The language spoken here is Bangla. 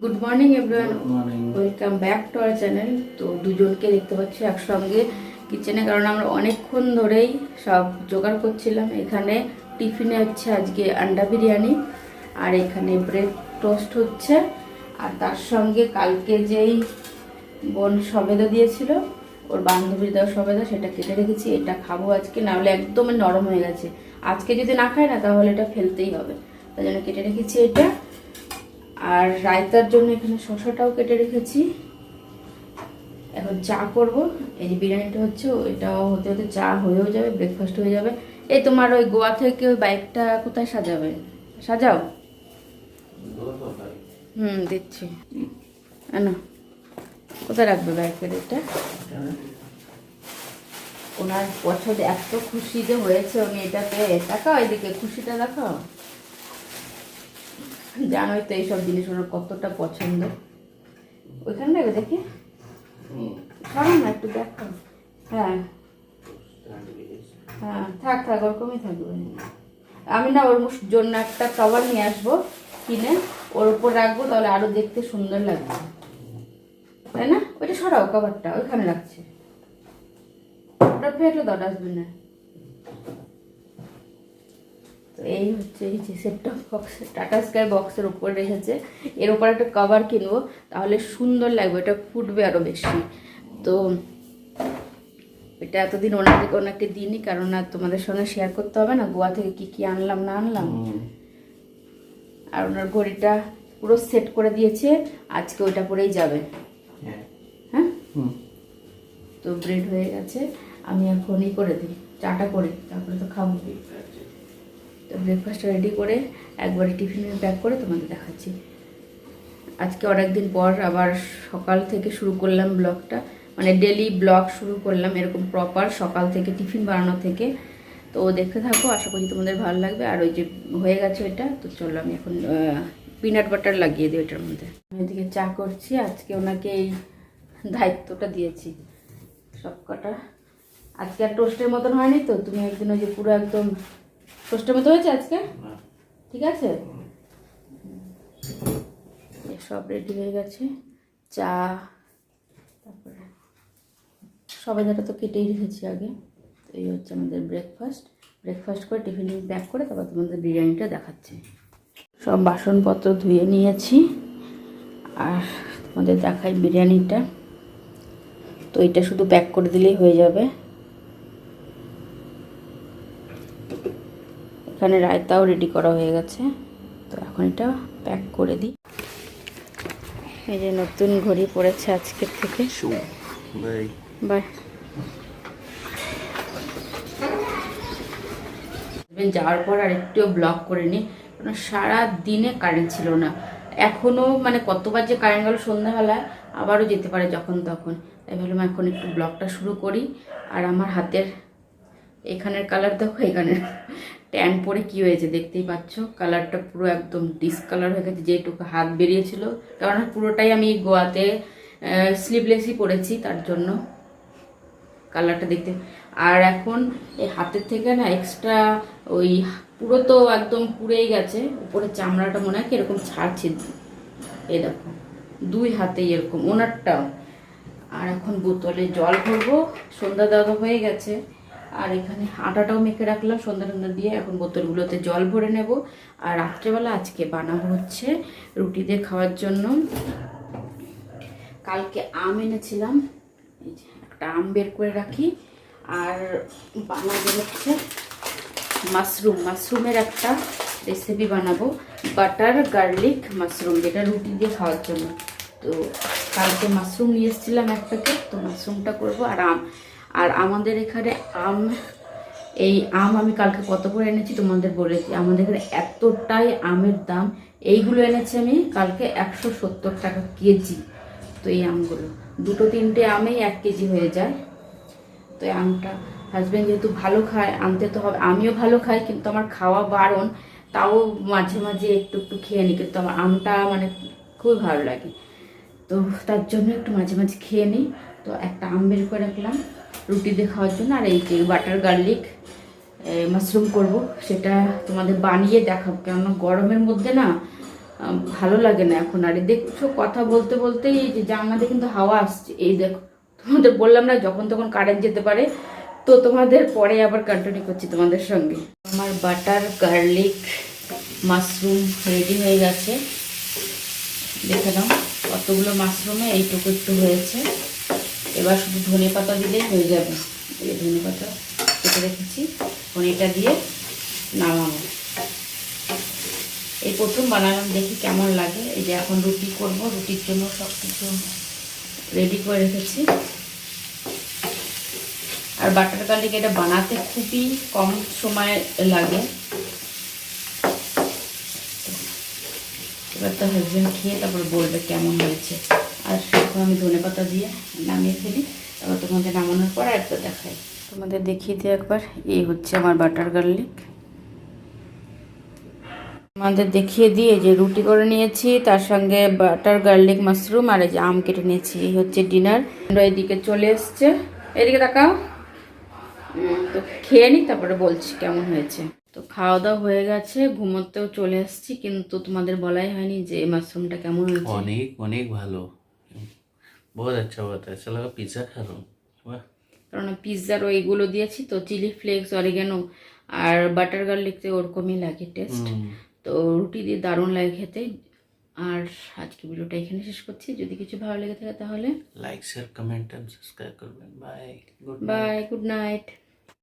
Good morning everyone welcome back to our channel তো দুজনকে দেখতে পাচ্ছি একসঙ্গে কিচেনে কারণ আমরা অনেকক্ষণ ধরেই সব জোগাড় করছিলাম। এখানে টিফিনে হচ্ছে আজকে আন্ডা বিরিয়ানি আর এখানে ব্রেড টোস্ট হচ্ছে। আর তার সঙ্গে কালকে যেই বোন সবেদা দিয়েছিল ওর বান্ধবীর দেওয়া সবেদা সেটা কেটে রেখেছি এটা খাব আজকে। নাহলে একদম নরম হয়ে গেছে। আজকে যদি না খায় না তাহলে এটা ফেলতেই হবে। তাই জন্য কেটে রেখেছি এটা। আর রায়তার জন্য এখানে শসাটাও কেটে রেখেছি। এখন চা করব। এই যে বিরিয়ানিটা হচ্ছে, এটাও হতে হতে চা হয়েও যাবে ব্রেকফাস্ট হয়ে যাবে। এই তোমার ওই গোয়া থেকে ওই বাইকটা কোথায় সাজাবে? সাজাও? হুম, দিচ্ছি। না কোথায় রাখবে বাইকের এটা? ওনার পছন্দ এত খুশি যে হয়েছে, উনি এটাকে তাকাও এদিকে, খুশিটা দেখাও। জানোই তো এইসব জিনিস ওনার কতটা পছন্দ। ওইখানে দেখো। দেখি সরাও না একটু দেখো। হ্যাঁ। হ্যাঁ থাক থাক ওরকমই থাকবে। আমি না ওর জন্য একটা কভার নিয়ে আসব কিনে। ওর উপর রাখব তাহলে আরও দেখতে সুন্দর লাগবে। তাই না? ওইটা সরাও কভারটা ওইখানে রাখছে। ওটা ফেলে দাও ডাস্টবিনে তো এই হচ্ছে এই যে সেটটপ বক্স টাটা স্কাই বক্সের উপর রেখেছে। এর উপর একটা কভার কিনবো তাহলে সুন্দর লাগবে এটা ফুটবে আরও বেশি। তো এটা এতদিন ওনাকে ওনাকে দিইনি কারণ আর তোমাদের সঙ্গে শেয়ার করতে হবে না গোয়া থেকে কি কি আনলাম না আনলাম। আর ওনার ঘড়িটা পুরো সেট করে দিয়েছে আজকে ওইটা পরেই যাবে। হ্যাঁ। তো ব্রেড হয়ে গেছে আমি এখনই করে দিই চাটা করে তারপরে তো খাব। তো ব্রেকফাস্ট রেডি করে একবারে টিফিনে প্যাক করে তোমাদের দেখাচ্ছি। আজকে অনেকদিন পর আবার সকাল থেকে শুরু করলাম ব্লগটা। মানে ডেলি ব্লগ শুরু করলাম এরকম প্রপার সকাল থেকে টিফিন বানানো থেকে। তো দেখতে থাকো, আশা করি তোমাদের ভালো লাগবে। আর ওই যে হয়ে গেছে ওইটা, তো চলো আমি এখন পিনাট বাটার লাগিয়ে দিই ওইটার মধ্যে। আমি এদিকে চা করছি, আজকে ওনাকে এই দায়িত্বটা দিয়েছি সব কটা আজকে আর টোস্টের মতন হয়নি তো, তুমি একদিন ওই যে পুরো একদম টোস্টের মতো হয়েছে আজকে? ঠিক আছে? সব রেডি হয়ে গেছে। চা তারপরে সবাইদাটা তো কেটেই রেখেছি আগে। তো এই হচ্ছে আমাদের ব্রেকফাস্ট ব্রেকফাস্ট করে টিফিন প্যাক করে তারপর তোমাদের বিরিয়ানিটা দেখাচ্ছি। সব বাসনপত্র ধুয়ে নিয়েছি। আর তোমাদের দেখাই বিরিয়ানিটা। তো এটা শুধু প্যাক করে দিলেই হয়ে যাবে। এখানে রায়তাও রেডি করা হয়ে গেছে। তো এখন এটা প্যাক করে দিই। এই যে নতুন ঘড়ি পড়েছে আজকের থেকে। বাই। যাওয়ার পর আর একটুও ব্লক করে নি কারণ সারা দিনে কারেন্ট ছিল না। এখনও মানে কতবার যে কারেন্ট গেল সন্ধ্যাবেলায় আবারও যেতে পারে যখন তখন। তাই ভাবলাম এখন একটু ব্লগটা শুরু করি। আর আমার হাতের এখানের কালার দেখো এখানের। ট্যান পরে কি হয়েছে দেখতেই পাচ্ছ? কালারটা পুরো একদম ডিসকালার হয়ে গেছে, যেটুকু হাত বেরিয়েছিল। কারণ পুরোটাই আমি গোয়াতে স্লিভলেসই পরেছি তার জন্য কালারটা দেখতে। আর এখন এই হাতের থেকে না এক্সট্রা ওই পুরো তো একদম পুড়েই গেছে, উপরে চামড়াটা মনে হয় এরকম ছাড়ছে। এই দেখো, দুই হাতেই এরকম, ওনারটাও। আর এখন বোতলে জল ভরবো, সন্ধ্যা দাদা হয়ে গেছে। আর এখানে আটাটাও মেখে রাখলাম, সন্ধ্যা সন্ধ্যা দিয়ে এখন বোতলগুলোতে জল ভরে নেব। আর রাত্রেবেলা আজকে বানাবো হচ্ছে রুটি দিয়ে খাওয়ার জন্য। কালকে আম এনেছিলাম একটা আম বের করে রাখি। আর বানাবো হচ্ছে মাশরুম, মাশরুমের একটা রেসিপি বানাবো। বাটার, গার্লিক, মাশরুম, যেটা রুটি দিয়ে খাওয়ার জন্য। তো কালকে মাশরুম নিয়ে এসেছিলাম এক প্যাকেট, তো মাশরুমটা করব আর আম। আর আমাদের এখানে আম, এই আম আমি কালকে কত করে এনেছি তোমাদের বলেছি। আমাদের এখানে এতটাই আমের দাম। এইগুলো এনেছি আমি কালকে একশো সত্তর টাকা কেজি। তো এই আমগুলো। দুটো তিনটে আমেই এক কেজি হয়ে যায়। তো এই আমটা হাজব্যান্ড যেহেতু ভালো খায়, আনতে তো হবে। আমিও ভালো খাই, কিন্তু আমার খাওয়া বারণ। তাও মাঝে মাঝে একটু একটু খেয়ে নিই, কিন্তু আমার আমটা মানে খুবই ভালো লাগে। তো তার জন্য একটু মাঝে মাঝে খেয়ে নিই। তো একটা আম বের করে রাখলাম। রুটি দিয়ে খাওয়ার জন্য, আর এই যে বাটার গার্লিক মাশরুম করব, সেটা তোমাদের বানিয়ে দেখাবো। কেননা গরমের মধ্যে না ভালো লাগে না এখন। আর দেখছ, কথা বলতে বলতেই এই যে জানলাতে কিন্তু হাওয়া আসছে। এই দেখো, তোমাদের বললাম না, যখন তখন কারেন্ট যেতে পারে, তো তোমাদের পরে আবার কন্টিনিউ করছি তোমাদের সঙ্গে। আমার বাটার গার্লিক মাশরুম রেডি হয়ে গেছে। দেখে নাও, কতগুলো মাশরুমে এইটুকু একটু হয়েছে। এবার শুধু ধনে পাতা দিলেই হয়ে যাবে। এই ধনে পাতা কেটে রেখেছি, ধনেটা দিয়ে নামাবো। এই প্রথম বানালাম, দেখি কেমন লাগে। এই যে এখন রুটি করব, রুটির জন্য সব কিছু রেডি করে রেখেছি। আর বাটার গার্লিক এটা বানাতে খুবই কম সময় লাগে। এবার তো হাজবেন্ড খেয়ে তারপর বলবে কেমন হয়েছে। আর এখন আমি ধনে পাতা দিয়ে নামিয়ে ফেলি। তারপর তোমাদের নামানোর পর একবার দেখাই। তোমাদের দেখিয়ে দিই একবার, এই হচ্ছে আমার বাটার গার্লিক। আমাদের দেখিয়ে দিয়ে যে রুটি করে নিয়েছি, তার সঙ্গে বাটার গার্লিক মাশরুম আর এই যে আম কেটে নিয়েছি, এই হচ্ছে ডিনার। আমরা এদিকে চলে এসছে। এদিকে তাকাও। তো খেয়ে নি তারপরে বলছি কেমন হয়েছে। তো খাওয়া দাওয়া হয়ে গেছে, ঘুমোতেও চলে এসেছি, কিন্তু তোমাদের বলাই হয়নি যে মাশরুমটা কেমন হয়েছে। অনেক অনেক ভালো। বহুত আচ্ছা होता है ऐसा लगा पिज़्ज़ा खा रहा हूँ কারণ পিৎজারও এইগুলো দিয়েছি তো চিলি ফ্লেক্স অরিগেনো আর বাটার গার্লিকতে ওরকমই লাগে টেস্ট তো রুটি দিয়ে দারুণ লাগে খেতে। আর আজকে ভিডিওটা এখানে শেষ করছি। যদি কিছু ভালো লেগে থাকে তাহলে like share comment and subscribe করবেন। Bye bye good night